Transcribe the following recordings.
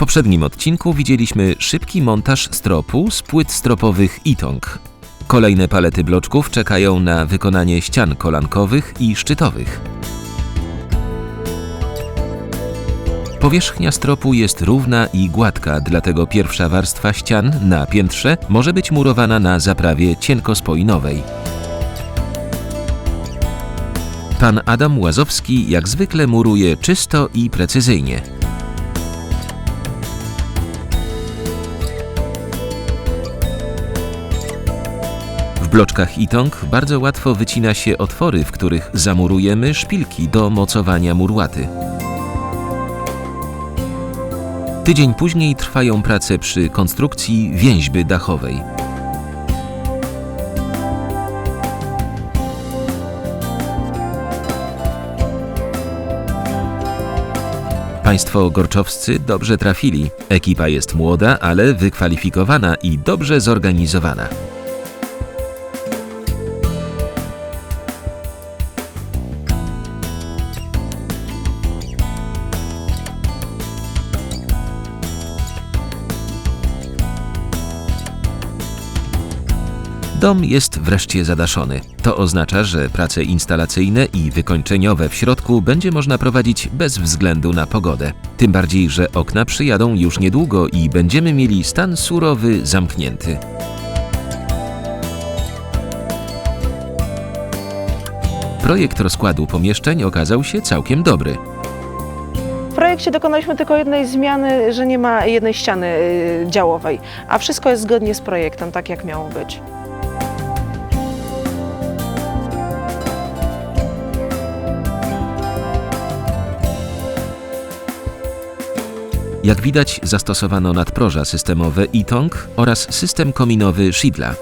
poprzednim odcinku widzieliśmy szybki montaż stropu z płyt stropowych Itong. Kolejne palety bloczków czekają na wykonanie ścian kolankowych i szczytowych. Powierzchnia stropu jest równa i gładka, dlatego pierwsza warstwa ścian na piętrze może być murowana na zaprawie cienkospoinowej. Pan Adam Łazowski jak zwykle muruje czysto i precyzyjnie. Bloczkach Itong bardzo łatwo wycina się otwory, w których zamurujemy szpilki do mocowania murłaty. Tydzień później trwają prace przy konstrukcji więźby dachowej. Państwo gorczowscy dobrze trafili. Ekipa jest młoda, ale wykwalifikowana i dobrze zorganizowana. Dom jest wreszcie zadaszony. To oznacza, że prace instalacyjne i wykończeniowe w środku będzie można prowadzić bez względu na pogodę. Tym bardziej, że okna przyjadą już niedługo i będziemy mieli stan surowy zamknięty. Projekt rozkładu pomieszczeń okazał się całkiem dobry. W projekcie dokonaliśmy tylko jednej zmiany, że nie ma jednej ściany y, działowej, a wszystko jest zgodnie z projektem, tak jak miało być. Jak widać, zastosowano nadproża systemowe Itong oraz system kominowy Shidla.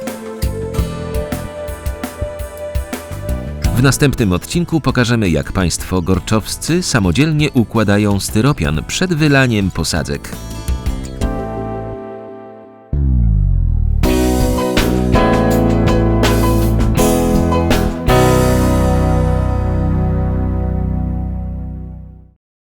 W następnym odcinku pokażemy, jak Państwo gorczowscy samodzielnie układają styropian przed wylaniem posadzek.